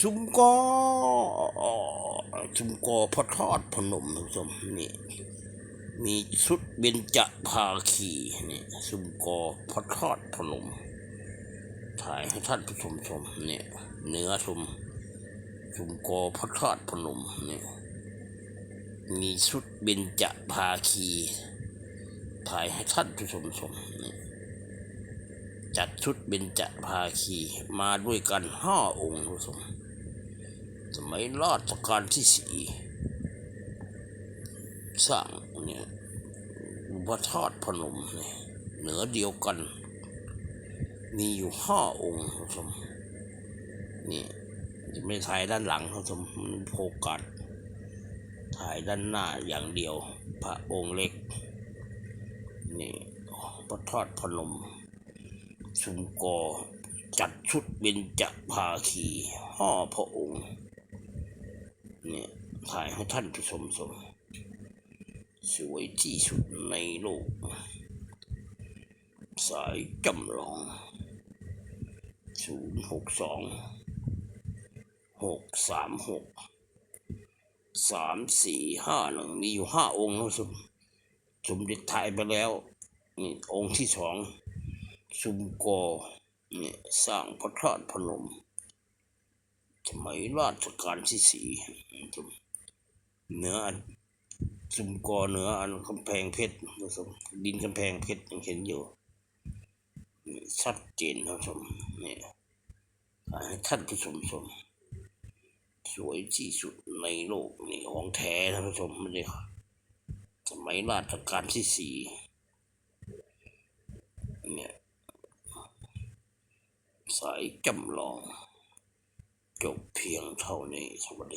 ชุมกอชุมกอพระทอดพนมท่านผู้ชมนี่มีชุดเบญจภาคีนี่ชุมกอพระทอดพนมถ่ายให้ท่านผู้ชมชมเนี่ยเนื้อชมชุมกอพระทอดพนมเนี่ยมีชุดเบญจภาคีถ่ายให้ท่านผู้ชมชมนี่จัดชุดเบญจภาคีมาด้วยกันห้าองค์ผู้ชม สมัยราชการที่สี่สร้างเนี่ยอุปทอดพนมเนี่ยเหนือเดียวกัน มีอยู่ห้าองค์ผู้ชมนี่จะไม่ถ่ายด้านหลังผู้ชมมันโฟกัสถ่ายด้านหน้าอย่างเดียว พระองค์เล็ก นี่พระทอดพนมชุมกอจัดชุดเบญจภาคีห้าพระองค์ เนี่ยถ่ายให้ท่านผู้ชมชมสวยที่สุดในโลก สายจำลองศูนย์หกสองหกสามหกสามสี่ห้าหนึ่งมีอยู่ห้าองค์นะสมสมเด็จถ่ายไปแล้วนี่องค์ที่สองชุมกอเนี่ยสร้างพระธาตุพนมสมัยราชการที่สี่ เหนืออันชุมกอเหนืออันกำแพงเพชรนะครับดินกำแพงเพชรยังเห็นอยู่นี่ชัดเจนนะครับเนี่ยให้ท่านผู้ชมชม สวยที่สุดในโลกนี่ของแท้ท่านผู้ชมไม่ได้สมัยราชการที่สี่เนี่ยสายจำลอง จบเพียงเท่านี้สวัสดีครับ